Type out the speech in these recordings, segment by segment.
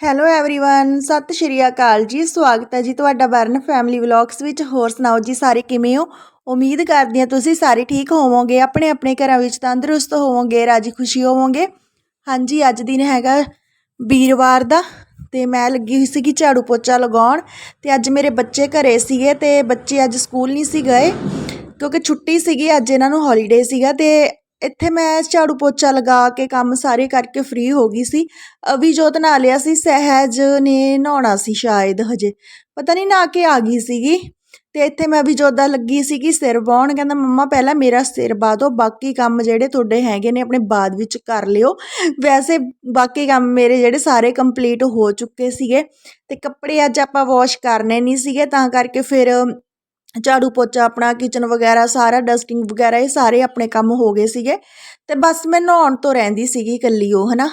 Hello everyone ਸਤਿ ਸ਼੍ਰੀ ਅਕਾਲ ਜੀ, ਸਵਾਗਤ ਹੈ ਜੀ ਤੁਹਾਡਾ ਬਰਨ ਫੈਮਿਲੀ ਵਲੌਗਸ ਵਿੱਚ। ਹੋਰ ਸੁਣਾਓ ਜੀ ਸਾਰੇ ਕਿਵੇਂ ਹੋ? ਉਮੀਦ ਕਰਦੀ ਹਾਂ ਤੁਸੀਂ ਸਾਰੇ ਠੀਕ ਹੋਵੋਗੇ, ਆਪਣੇ ਆਪਣੇ ਘਰਾਂ ਵਿੱਚ ਤੰਦਰੁਸਤ ਹੋਵੋਗੇ, ਰਾਜੀ ਖੁਸ਼ੀ ਹੋਵੋਗੇ। ਹਾਂਜੀ, ਅੱਜ ਦਿਨ ਹੈਗਾ ਵੀਰਵਾਰ ਦਾ ਤੇ ਮੈਂ ਲੱਗੀ ਹੋਈ ਸੀਗੀ ਝਾੜੂ ਪੋਚਾ ਲਗਾਉਣ ਤੇ ਅੱਜ ਮੇਰੇ ਬੱਚੇ ਘਰੇ ਸੀਗੇ ਤੇ ਬੱਚੇ ਅੱਜ ਸਕੂਲ ਨਹੀਂ ਸੀ ਗਏ ਕਿਉਂਕਿ ਛੁੱਟੀ ਸੀਗੀ, ਅੱਜ ਇਹਨਾਂ ਨੂੰ ਹੌਲੀਡੇ ਸੀਗਾ ਤੇ ਇੱਥੇ ਮੈਂ ਝਾੜੂ ਪੋਚਾ ਲਗਾ ਕੇ ਕੰਮ ਸਾਰੇ ਕਰਕੇ ਫ੍ਰੀ ਹੋ ਗਈ ਸੀ। ਅਭੀਜੋਤ ਨਹਾ ਲਿਆ ਸੀ, ਸਹਿਜ ਨੇ ਨਹਾਉਣਾ ਸੀ ਸ਼ਾਇਦ ਹਜੇ। ਪਤਾ ਨਹੀਂ ਨਹਾ ਕੇ ਆ ਗਈ ਸੀਗੀ ਤੇ ਇੱਥੇ ਮੈਂ ਅਭਿਜੋਤ ਦਾ ਲੱਗੀ ਸੀਗੀ ਸਿਰ ਵਾਹੁਣ। ਕਹਿੰਦਾ, ਮੰਮਾ, ਪਹਿਲਾਂ ਮੇਰਾ ਸਿਰ ਬਾਹ ਦਿਓ ਬਾਕੀ ਕੰਮ ਜਿਹੜੇ ਤੁਹਾਡੇ ਹੈਗੇ ਨੇ ਆਪਣੇ ਬਾਅਦ ਵਿੱਚ ਕਰ ਲਿਓ। ਵੈਸੇ ਬਾਕੀ ਕੰਮ ਮੇਰੇ ਜਿਹੜੇ ਸਾਰੇ ਕੰਪਲੀਟ ਹੋ ਚੁੱਕੇ ਸੀਗੇ ਤੇ ਕੱਪੜੇ ਅੱਜ ਆਪਾਂ ਵਾਸ਼ ਕਰਨੇ ਨਹੀਂ ਸੀਗੇ, ਤਾਂ ਕਰਕੇ ਫਿਰ ਝਾੜੂ ਪੋਚਾ ਆਪਣਾ ਕਿਚਨ ਵਗੈਰਾ ਸਾਰਾ ਡਸਟਿੰਗ ਵਗੈਰਾ ਇਹ ਸਾਰੇ ਆਪਣੇ ਕੰਮ ਹੋ ਗਏ ਸੀਗੇ। ਤੇ ਬਸ ਮੈਂ ਨਹਾਉਣ ਤੋਂ ਰਹਿੰਦੀ ਸੀਗੀ ਇਕੱਲੀ ਉਹ, ਹਨਾ?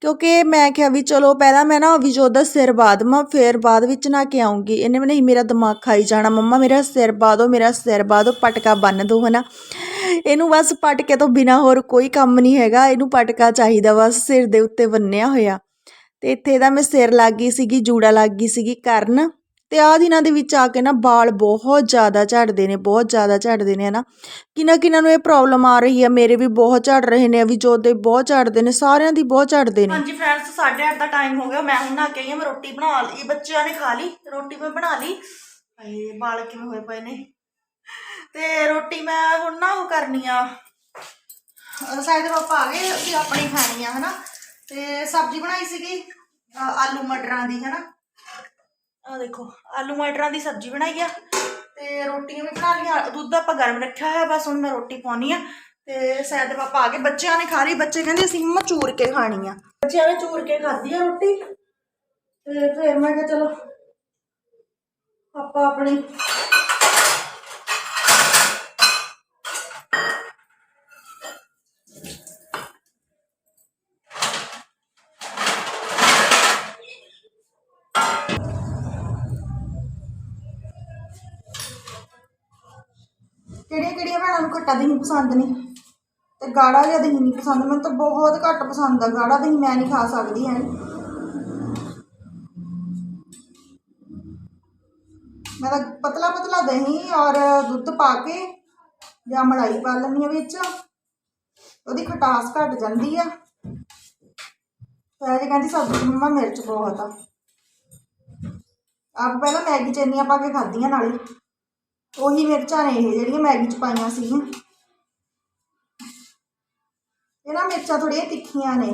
ਕਿਉਂਕਿ ਮੈਂ ਕਿਹਾ ਵੀ ਚਲੋ ਪਹਿਲਾਂ ਮੈਂ ਨਾ ਅਭਿਜੋਤ ਦਾ ਸਿਰ ਬਾਦ ਮਾ ਫਿਰ ਬਾਅਦ ਵਿੱਚ ਨਾ ਕੇ ਆਉਂਗੀ ਇਹਨੇ ਵੀ ਨਹੀਂ ਮੇਰਾ ਦਿਮਾਗ ਖਾਈ ਜਾਣਾ, ਮੰਮਾ ਮੇਰਾ ਸਿਰ ਬਾਦੋ, ਮੇਰਾ ਸਿਰ ਬਾਦੋ, ਪਟਕਾ ਬੰਨ ਦੋ, ਹਨਾ? ਇਹਨੂੰ ਬਸ ਪਟਕੇ ਤੋਂ ਬਿਨਾ ਹੋਰ ਕੋਈ ਕੰਮ ਨਹੀਂ ਹੈਗਾ। ਇਹਨੂੰ ਪਟਕਾ ਚਾਹੀਦਾ ਬਸ ਸਿਰ ਦੇ ਉੱਤੇ ਬੰਨਿਆ ਹੋਇਆ। ਤੇ ਇੱਥੇ ਇਹਦਾ ਮੈਂ ਸਿਰ ਲੱਗ ਗਈ ਸੀਗੀ, ਜੂੜਾ ਲੱਗ ਗਈ ਸੀਗੀ ਕਰਨ। ਤੇ ਆਹ ਦਿਨਾਂ ਦੇ ਵਿੱਚ ਆ ਕੇ ਨਾ ਵਾਲ ਬਹੁਤ ਜ਼ਿਆਦਾ ਝੜਦੇ ਨੇ, ਬਹੁਤ ਜ਼ਿਆਦਾ ਝੜਦੇ ਨੇ, ਹਨਾ। ਕਿਨਾਂ ਕਿਨਾਂ ਨੂੰ ਇਹ ਪ੍ਰੋਬਲਮ ਆ ਰਹੀ ਹੈ ਮੇਰੇ ਵੀ ਬਹੁਤ ਝੜ ਰਹੇ ਨੇ, ਅਭੀ ਜੋਤ ਦੇ ਬਹੁਤ ਝੜਦੇ ਨੇ, ਸਾਰਿਆਂ ਦੀ ਬਹੁਤ ਝੜਦੇ ਨੇ। ਹਾਂਜੀ ਫਰੈਂਡਸ 8:30 ਦਾ ਟਾਈਮ ਹੋ ਗਿਆ, ਮੈਂ ਹੁਣ ਨਹਾ ਕੇ ਮੈਂ ਰੋਟੀ ਬਣਾ ਲਈ, ਬੱਚਿਆਂ ਨੇ ਖਾ ਲਈ, ਰੋਟੀ ਮੈਂ ਬਣਾ ਲਈ। ਹਾਏ, ਵਾਲ ਕਿਵੇਂ ਹੋਏ ਪਏ ਨੇ। ਤੇ ਰੋਟੀ ਮੈਂ ਹੁਣ ਨਾ ਉਹ ਕਰਨੀ ਆ ਸਾਈਡ ਪਾਪਾ ਆ ਗਏ, ਅਸੀਂ ਆਪਣੀ ਖਾਣੀ ਆ, ਹਨਾ। ਤੇ ਸਬਜ਼ੀ ਬਣਾਈ ਸੀਗੀ ਆਲੂ ਮਟਰਾਂ ਦੀ, ਹਨਾ। ਆ ਦੇਖੋ, ਆਲੂ ਮਟਰਾਂ ਦੀ ਸਬਜ਼ੀ ਬਣਾਈ ਆ ਤੇ ਰੋਟੀਆਂ ਵੀ ਬਣਾ ਲਈਆਂ। ਦੁੱਧ ਆਪਾਂ ਗਰਮ ਰੱਖਿਆ ਹੋਇਆ, ਬਸ ਹੁਣ ਮੈਂ ਰੋਟੀ ਪਾਉਣੀ ਆ ਤੇ ਸਾਇਦ ਪਾਪਾ ਆ ਗਏ। ਬੱਚਿਆਂ ਨੇ ਖਾ ਲਈ, ਬੱਚੇ ਕਹਿੰਦੇ ਅਸੀਂ ਮੰਮਾ ਚੂਰ ਕੇ ਖਾਣੀ ਆ। ਬੱਚਿਆਂ ਨੇ ਚੂਰ ਕੇ ਖਾਧੀ ਆ ਰੋਟੀ ਤੇ ਫਿਰ ਮੈਂ ਕਿਹਾ ਚਲੋ, ਆਪਾਂ ਆਪਣੀ ਘੱਟਾ ਦਹੀਂ ਪਸੰਦ ਨਹੀਂ ਤੇ ਗਾੜਾ ਜਿਹਾ ਦਹੀਂ ਨਹੀਂ ਪਸੰਦ। ਮੈਨੂੰ ਤਾਂ ਬਹੁਤ ਘੱਟ ਪਸੰਦ ਆ। ਗਾੜਾ ਦਹੀਂ ਮੈਂ ਨਹੀਂ ਖਾ ਸਕਦੀ ਹੈ ਮੈਂ ਤਾਂ ਪਤਲਾ ਪਤਲਾ ਦਹੀਂ ਔਰ ਦੁੱਧ ਪਾ ਕੇ ਜਾਂ ਮਲਾਈ ਪਾ ਲੈਂਦੀ ਆ ਵਿੱਚ। ਉਹਦੀ ਖਟਾਸ ਘਟ ਜਾਂਦੀ ਆ। ਫਿਰ ਇਹ ਕਹਿੰਦੀ ਸਬਜ਼ੀ ਮੰਮਾ ਮਿਰਚ ਬਹੁਤ ਆ। ਆਪ ਪਹਿਲਾਂ ਮੈਗੀ ਚੇਨੀਆਂ ਪਾ ਕੇ ਖਾਧੀਆਂ ਨਾਲੇ। ਉਹੀ ਮਿਰਚਾਂ ਨੇ ਇਹ ਜਿਹੜੀਆਂ ਮੈਗੀ ਚ ਪਾਈਆਂ ਸੀਗੀਆਂ। ਇਹ ਨਾ ਮਿਰਚਾਂ ਥੋੜ੍ਹੀਆਂ ਤਿੱਖੀਆਂ ਨੇ।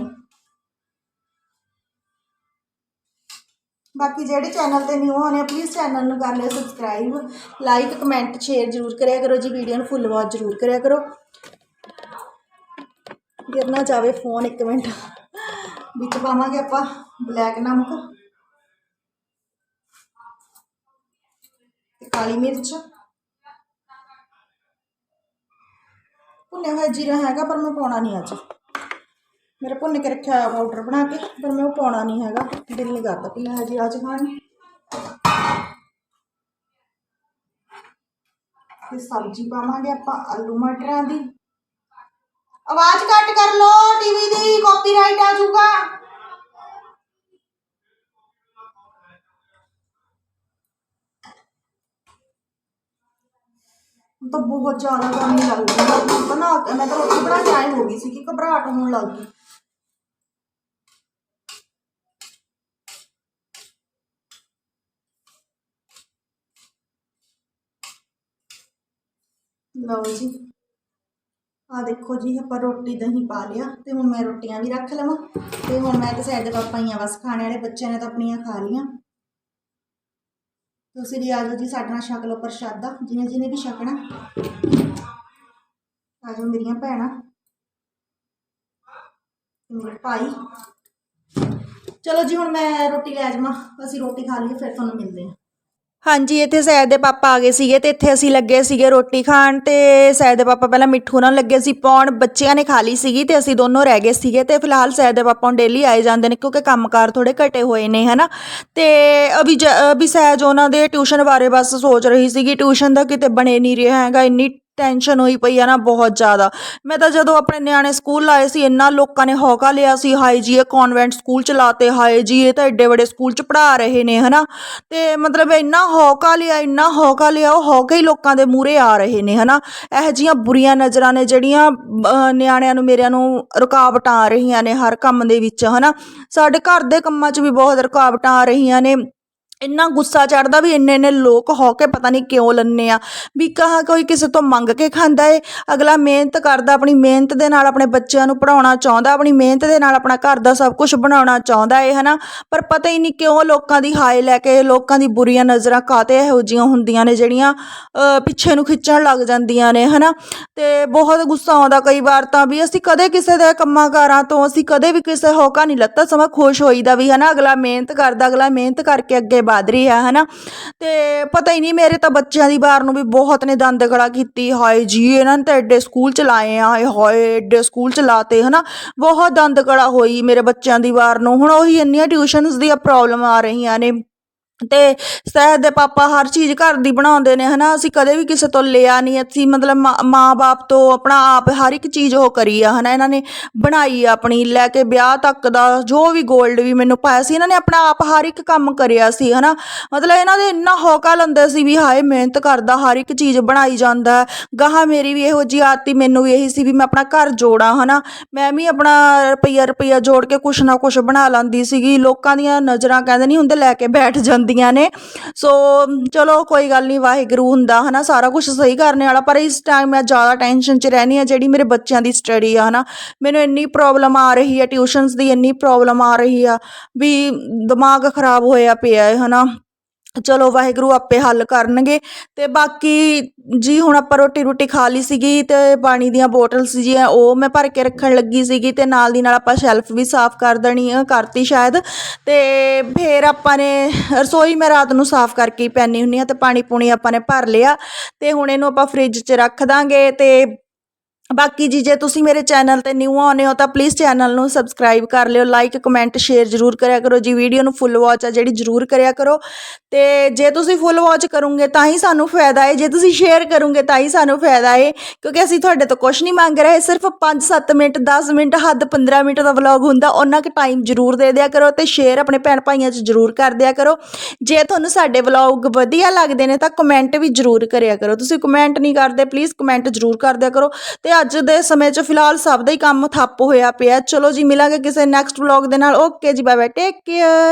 ਬਾਕੀ ਜਿਹੜੇ ਚੈਨਲ ਤੇ ਨਿਊ ਹੋਣੇ ਪਲੀਜ਼ ਚੈਨਲ ਨੂੰ ਕਰ ਲਿਓ ਸਬਸਕ੍ਰਾਈਬ ਲਾਈਕ ਕਮੈਂਟ ਸ਼ੇਅਰ ਜ਼ਰੂਰ ਕਰਿਆ ਕਰੋ ਜੀ। ਵੀਡੀਓ ਨੂੰ ਫੁੱਲ ਵਾਚ ਜ਼ਰੂਰ ਕਰਿਆ ਕਰੋ। ਗਿਰ ਨਾ ਜਾਵੇ ਫੋਨ ਇੱਕ ਮਿੰਟ। ਵਿੱਚ ਪਾਵਾਂਗੇ ਆਪਾਂ ਬਲੈਕ ਨਮਕ ਤੇ ਕਾਲੀ ਮਿਰਚ। ਭੁੰਨਿਆ ਹੋਇਆ ਜੀਰਾ ਹੈਗਾ, ਪਰ ਮੈਂ ਪਾਉਣਾ ਨਹੀਂ ਅੱਜ। ਮੇਰੇ ਭੁੰਨ ਕੇ ਰੱਖਿਆ ਹੋਇਆ ਪਾਊਡਰ ਬਣਾ ਕੇ, ਪਰ ਮੈਂ ਉਹ ਪਾਉਣਾ ਨਹੀਂ ਹੈਗਾ। ਦਿਲ ਨਹੀਂ ਕਰਦਾ ਕਿ ਲੈ ਜੀਰਾ ਚ ਖਾਣ ਤੇ ਸਬਜ਼ੀ ਪਾਵਾਂਗੇ ਆਪਾਂ ਆਲੂ ਮਟਰਾਂ ਦੀ। ਆਵਾਜ਼ ਘੱਟ ਕਰ ਲੋ ਟੀਵੀ ਦੀ ਕਾਪੀਰਾਈਟ ਆ ਜਾਊਗਾ। ਤਾਂ ਬਹੁਤ ਜ਼ਿਆਦਾ ਗਰਮੀ ਲੱਗ ਰਹੀ ਹੈ ਬਣਾ ਕੇ ਮੈਂ ਤਾਂ ਰੋਟੀ ਬਣਾ ਕੇ ਆਈ ਹੋ ਗਈ ਸੀ ਕਿ ਘਬਰਾਹਟ ਹੋਣ ਲੱਗ ਗਈ। ਲਓ ਜੀ। ਆ ਦੇਖੋ ਜੀ, ਆਪਾਂ ਰੋਟੀ ਦਹੀਂ ਪਾ ਲਿਆ ਤੇ ਹੁਣ ਮੈਂ ਰੋਟੀਆਂ ਵੀ ਰੱਖ ਲਵਾਂ ਤੇ ਹੁਣ ਮੈਂ ਤੇ ਸਾਈਡ ਦੇ ਪਾਪਾ ਬਸ ਖਾਣੇ ਵਾਲੇ, ਬੱਚਿਆਂ ਨੇ ਤਾਂ ਆਪਣੀਆਂ ਖਾ ਲੀਆਂ ਤੁਸੀਂ ਵੀ ਆ ਜਾਓ ਜੀ, ਸਾਡੇ ਨਾਲ ਛਕ ਲਓ ਪ੍ਰਸ਼ਾਦਾ ਜਿਹਨੇ ਜਿਹਨੇ ਵੀ ਛਕਣਾ ਆ। ਜਾਓ ਮੇਰੀਆਂ ਭੈਣਾਂ। ਮੇਰੇ ਭਾਈ। ਚਲੋ ਜੀ, ਹੁਣ ਮੈਂ ਰੋਟੀ ਲੈ ਜਾਵਾਂ, ਅਸੀਂ ਰੋਟੀ ਖਾ ਲਈਏ, ਫਿਰ ਤੁਹਾਨੂੰ ਮਿਲਦੇ ਹਾਂ ਹਾਂਜੀ, ਇੱਥੇ ਸੈਦ ਦੇ ਪਾਪਾ ਆ ਗਏ ਸੀਗੇ ਤੇ ਇੱਥੇ ਅਸੀਂ ਲੱਗੇ ਸੀਗੇ ਰੋਟੀ ਖਾਣ ਤੇ ਸੈਦ ਦੇ ਪਾਪਾ ਪਹਿਲਾਂ ਮਿੱਠੂ ਨਾਲ ਲੱਗੇ ਸੀ ਪਾਉਣ ਬੱਚਿਆਂ ਨੇ ਖਾ ਲਈ ਸੀਗੀ ਤੇ ਅਸੀਂ ਦੋਨੋਂ ਰਹਿ ਗਏ ਸੀਗੇ ਤੇ ਫਿਲਹਾਲ ਸੈਦ ਦੇ ਪਾਪਾ ਹੁਣ ਡੇਲੀ ਆਏ ਜਾਂਦੇ ਨੇ ਕਿਉਂਕਿ ਕੰਮਕਾਰ ਥੋੜੇ ਘਟੇ ਹੋਏ ਨੇ, ਹਨਾ? ਤੇ ਅਭੀ ਜ- ਅਭੀ ਸਹਿਜ ਉਹਨਾਂ ਦੇ ਟਿਊਸ਼ਨ ਬਾਰੇ ਬਸ ਸੋਚ ਰਹੀ ਸੀਗੀ ਟਿਊਸ਼ਨ ਦਾ ਕਿਤੇ ਬਣੇ ਨਹੀਂ ਰਿਹਾ ਹੈਗਾ, ਇੰਨੀ ਟੈਨਸ਼ਨ ਹੋਈ ਪਈ ਆ ਨਾ ਬਹੁਤ ਜ਼ਿਆਦਾ। ਮੈਂ ਤਾਂ ਜਦੋਂ ਆਪਣੇ ਨਿਆਣੇ ਸਕੂਲ ਲਾਏ ਸੀ, ਇੰਨਾ ਲੋਕਾਂ ਨੇ ਹੌਕਾ ਲਿਆ ਸੀ, ਹਾਏ ਜੀ, ਇਹ ਕਨਵੈਂਟ ਸਕੂਲ ਚ ਲਾਤੇ, ਹਾਏ ਜੀ, ਇਹ ਤਾਂ ਐਡੇ ਵੱਡੇ ਸਕੂਲ ਚ ਪੜ੍ਹਾ ਰਹੇ ਨੇ, ਹਨਾ? ਤੇ ਮਤਲਬ ਇੰਨਾ ਹੌਕਾ ਲਿਆ, ਇੰਨਾ ਹੌਕਾ ਲਿਆ, ਉਹ ਹੌਕੇ ਹੀ ਲੋਕਾਂ ਦੇ ਮੂਹਰੇ ਆ ਰਹੇ ਨੇ, ਹਨਾ? ਇਹੋ ਜਿਹੀਆਂ ਬੁਰੀਆਂ ਨਜ਼ਰਾਂ ਨੇ ਜਿਹੜੀਆਂ ਨਿਆਣਿਆਂ ਨੂੰ, ਮੇਰਿਆਂ ਨੂੰ ਰੁਕਾਵਟਾਂ ਆ ਰਹੀਆਂ ਨੇ ਹਰ ਕੰਮ ਦੇ ਵਿੱਚ, ਹਨਾ? ਸਾਡੇ ਘਰ ਦੇ ਕੰਮਾਂ 'ਚ ਵੀ ਬਹੁਤ ਰੁਕਾਵਟਾਂ ਆ ਰਹੀਆਂ ਨੇ। ਇੰਨਾ ਗੁੱਸਾ ਚੜਦਾ ਵੀ ਇੰਨੇ ਇੰਨੇ ਲੋਕ ਹੋ ਕੇ ਪਤਾ ਨਹੀਂ ਕਿਉਂ ਲੰਨੇ ਆ, ਵੀ ਕਹਾ ਕੋਈ ਕਿਸੇ ਤੋਂ ਮੰਗ ਕੇ ਖਾਂਦਾ ਏ, ਅਗਲਾ ਮਿਹਨਤ ਕਰਦਾ, ਆਪਣੀ ਮਿਹਨਤ ਦੇ ਨਾਲ ਆਪਣੇ ਬੱਚਿਆਂ ਨੂੰ ਪੜਾਉਣਾ ਚਾਹੁੰਦਾ, ਆਪਣੀ ਮਿਹਨਤ ਦੇ ਨਾਲ ਆਪਣਾ ਘਰ ਦਾ ਸਭ ਕੁਝ ਬਣਾਉਣਾ ਚਾਹੁੰਦਾ ਏ, ਹਨਾ? ਪਰ ਪਤਾ ਹੀ ਨਹੀਂ ਕਿਉਂ ਲੋਕਾਂ ਦੀ ਹਾਏ ਲੈ ਕੇ, ਲੋਕਾਂ ਦੀ ਬੁਰੀਆਂ ਨਜ਼ਰਾਂ ਕਾਤੇ ਇਹੋ ਜਿਹੀਆਂ ਹੁੰਦੀਆਂ ਨੇ, ਜਿਹੜੀਆਂ ਪਿੱਛੇ ਨੂੰ ਖਿੱਚਣ ਲੱਗ ਜਾਂਦੀਆਂ ਨੇ, ਹਨਾ? ਤੇ ਬਹੁਤ ਗੁੱਸਾ ਆਉਂਦਾ ਕਈ ਵਾਰ ਤਾਂ ਵੀ, ਅਸੀਂ ਕਦੇ ਕਿਸੇ ਦੇ ਕੰਮਾਂ ਕਾਰਾਂ ਤੋਂ, ਅਸੀਂ ਕਦੇ ਵੀ ਕਿਸੇ ਹੋਕਾ ਨਹੀਂ ਲੱਤਾ, ਸਮਾਂ ਖੁਸ਼ ਹੋਈਦਾ ਵੀ, ਹਨਾ? ਅਗਲਾ ਮਿਹਨਤ ਕਰਦਾ, ਅਗਲਾ ਮਿਹਨਤ ਕਰਕੇ ਅੱਗੇ ਵਧ ਰਿਹਾ ਹਨਾ? ਤੇ ਪਤਾ ਹੀ ਨਹੀਂ, ਮੇਰੇ ਤਾਂ ਬੱਚਿਆਂ ਦੀ ਵਾਰ ਨੂੰ ਵੀ ਬਹੁਤ ਨੇ ਦੰਦ ਗਲਾ ਕੀਤੀ, ਹਾਏ ਜੀ, ਇਹਨਾਂ ਨੇ ਤਾਂ ਐਡੇ ਸਕੂਲ ਚਲਾਏ ਲਾਏ ਆ, ਹਾਏ ਹਾਏ, ਐਡੇ ਸਕੂਲ ਚ ਲਾਤੇ, ਹਨਾ? ਬਹੁਤ ਦੰਦ ਗਲਾ ਹੋਈ ਮੇਰੇ ਬੱਚਿਆਂ ਦੀ ਵਾਰ ਨੂੰ, ਹੁਣ ਉਹੀ ਇੰਨੀਆਂ ਟਿਊਸ਼ਨਸ ਦੀਆਂ ਪ੍ਰੋਬਲਮ ਆ ਰਹੀਆਂ ਨੇ। ਅਤੇ ਸਹਿਜ ਦੇ ਪਾਪਾ ਹਰ ਚੀਜ਼ ਘਰ ਦੀ ਬਣਾਉਂਦੇ ਨੇ ਹੈ ਨਾ ਅਸੀਂ ਕਦੇ ਵੀ ਕਿਸੇ ਤੋਂ ਲਿਆ ਨਹੀਂ, ਅਸੀਂ ਮਤਲਬ ਮਾਂ- ਮਾਂ-ਬਾਪ ਤੋਂ ਆਪਣਾ ਆਪ ਹਰ ਇੱਕ ਚੀਜ਼ ਉਹ ਕਰੀ ਆ ਹੈ ਨਾ ਇਹਨਾਂ ਨੇ ਬਣਾਈ ਆ ਆਪਣੀ, ਲੈ ਕੇ ਵਿਆਹ ਤੱਕ ਦਾ ਜੋ ਵੀ 골ਡ ਵੀ ਮੈਨੂੰ ਪਾਇਆ ਸੀ, ਇਹਨਾਂ ਨੇ ਆਪਣਾ ਆਪ ਹਰ ਇੱਕ ਕੰਮ ਕਰਿਆ ਸੀ ਹੈ ਨਾ ਮਤਲਬ ਇਹਨਾਂ ਦੇ ਇੰਨਾ ਹੌਕਾ ਲੰਦੇ ਸੀ ਵੀ ਹਾਏ, ਮਿਹਨਤ ਕਰਦਾ, ਹਰ ਇੱਕ ਚੀਜ਼ ਬਣਾਈ ਜਾਂਦਾ। ਗਾਹਾਂ ਮੇਰੀ ਵੀ ਇਹੋ ਜੀ ਆਦਤੀ ਮੈਨੂੰ ਵੀ ਇਹੀ ਸੀ ਵੀ ਮੈਂ ਆਪਣਾ ਘਰ ਜੋੜਾਂ ਹੈ ਨਾ ਮੈਂ ਵੀ ਆਪਣਾ ਰੁਪਈਆ ਰੁਪਈਆ ਜੋੜ ਕੇ ਕੁਛ ਨਾ ਕੁਛ ਬਣਾ ਲੈਂਦੀ ਸੀਗੀ। ਲੋਕਾਂ ਦੀਆਂ ਨਜ਼ਰਾਂ ਕਹਿੰਦੇ ਨਹੀਂ ਹੁੰਦੇ, ਲੈ ਕੇ ਬੈਠ ਜਾਂਦੀ ਜਾਂਦੀਆਂ ਨੇ। ਸੋ, ਚਲੋ, ਕੋਈ ਗੱਲ ਨਹੀਂ ਵਾਹਿਗੁਰੂ ਹੁੰਦਾ, ਹਨਾ, ਸਾਰਾ ਕੁਝ ਸਹੀ ਕਰਨੇ ਵਾਲਾ। ਪਰ ਇਸ ਟਾਈਮ ਮੈਂ ਜ਼ਿਆਦਾ ਟੈਨਸ਼ਨ 'ਚ ਰਹਿੰਦੀ ਆ ਜਿਹੜੀ ਮੇਰੇ ਬੱਚਿਆਂ ਦੀ ਸਟੱਡੀ ਆ, ਹਨਾ। ਮੈਨੂੰ ਇੰਨੀ ਪ੍ਰੋਬਲਮ ਆ ਰਹੀ ਆ ਟਿਊਸ਼ਨਸ ਦੀ ਇੰਨੀ ਪ੍ਰੋਬਲਮ ਆ ਰਹੀ ਆ, ਵੀ ਦਿਮਾਗ ਖਰਾਬ ਹੋਇਆ ਪਿਆ ਹੈ, ਹਨਾ। ਚਲੋ ਵਾਹਿਗੁਰੂ ਆਪੇ ਹੱਲ ਕਰਨਗੇ। ਤੇ ਬਾਕੀ ਜੀ ਹੁਣ ਆਪਾਂ ਰੋਟੀ ਰੋਟੀ ਖਾ ਲਈ ਸੀਗੀ ਤੇ ਪਾਣੀ ਦੀਆਂ ਬੋਟਲਸ ਜੀਆਂ ਉਹ ਮੈਂ ਭਰ ਕੇ ਰੱਖਣ ਲੱਗੀ ਸੀਗੀ ਤੇ ਨਾਲ ਦੀ ਨਾਲ ਆਪਾਂ ਸ਼ੈਲਫ ਵੀ ਸਾਫ਼ ਕਰ ਦੇਣੀ ਆ ਕਰਤੀ ਸ਼ਾਇਦ। ਤੇ ਫੇਰ ਆਪਾਂ ਨੇ ਰਸੋਈ ਮੈਂ ਰਾਤ ਨੂੰ ਸਾਫ਼ ਕਰਕੇ ਹੀ ਪੈਣੀ ਹੁੰਨੀ ਆ ਤੇ ਪਾਣੀ ਪੂਣੀ ਆਪਾਂ ਨੇ ਭਰ ਲਿਆ। ਤੇ ਹੁਣ ਇਹਨੂੰ ਆਪਾਂ ਫ੍ਰਿਜ 'ਚ ਰੱਖ ਦਾਂਗੇ ਤੇ ਬਾਕੀ ਜੀ, ਜੇ ਤੁਸੀਂ ਮੇਰੇ ਚੈਨਲ ਤੇ ਨਿਊ ਆਉਨੇ ਹੋ ਤਾਂ ਪਲੀਜ਼ ਚੈਨਲ ਨੂੰ ਸਬਸਕ੍ਰਾਈਬ ਕਰ ਲਿਓ ਲਾਈਕ ਕਮੈਂਟ ਸ਼ੇਅਰ ਜ਼ਰੂਰ ਕਰਿਆ ਕਰੋ ਜੀ ਵੀਡੀਓ ਨੂੰ ਫੁੱਲ ਵਾਚ ਆ ਜਿਹੜੀ ਜ਼ਰੂਰ ਕਰਿਆ ਕਰੋ। ਤੇ ਜੇ ਤੁਸੀਂ ਫੁੱਲ ਵਾਚ ਕਰੋਗੇ ਤਾਂ ਹੀ ਸਾਨੂੰ ਫਾਇਦਾ ਹੈ ਜੇ ਤੁਸੀਂ ਸ਼ੇਅਰ ਕਰੋਗੇ ਤਾਂ ਹੀ ਸਾਨੂੰ ਫਾਇਦਾ ਹੈ ਕਿਉਂਕਿ ਅਸੀਂ ਤੁਹਾਡੇ ਤੋਂ ਕੁਝ ਨਹੀਂ ਮੰਗ ਰਹੇ, ਸਿਰਫ 5-7 ਮਿੰਟ 10 ਮਿੰਟ, ਹੱਦ 15 ਮਿੰਟ ਦਾ ਵਲੌਗ ਹੁੰਦਾ ਉਹਨਾਂ ਕੁ ਟਾਈਮ ਜ਼ਰੂਰ ਦੇ ਦਿਆ ਕਰੋ ਤੇ ਸ਼ੇਅਰ ਆਪਣੇ ਭੈਣ ਭਾਈਆਂ 'ਚ ਜ਼ਰੂਰ ਕਰ ਦਿਆ ਕਰੋ। ਜੇ ਤੁਹਾਨੂੰ ਸਾਡੇ ਵਲੌਗ ਵਧੀਆ ਲੱਗਦੇ ਨੇ ਤਾਂ ਕਮੈਂਟ ਵੀ ਜ਼ਰੂਰ ਕਰਿਆ ਕਰੋ, ਤੁਸੀਂ ਕਮੈਂਟ ਨਹੀਂ ਕਰਦੇ ਪਲੀਜ਼ ਕਮੈਂਟ ਜ਼ਰੂਰ ਕਰ ਦਿਆ ਕਰੋ। ਤੇ ਅੱਜ ਦੇ ਸਮੇਂ 'ਚ ਫਿਲਹਾਲ ਸਭ ਦਾ ਹੀ ਕੰਮ ਠੱਪ ਹੋਇਆ ਪਿਆ। ਚਲੋ ਜੀ, ਮਿਲਾਂਗੇ ਕਿਸੇ ਨੈਕਸਟ ਵਲੌਗ ਦੇ ਨਾਲ। ਓਕੇ ਜੀ ਬਾਏ ਬਾਏ ਟੇਕ ਕੇਅਰ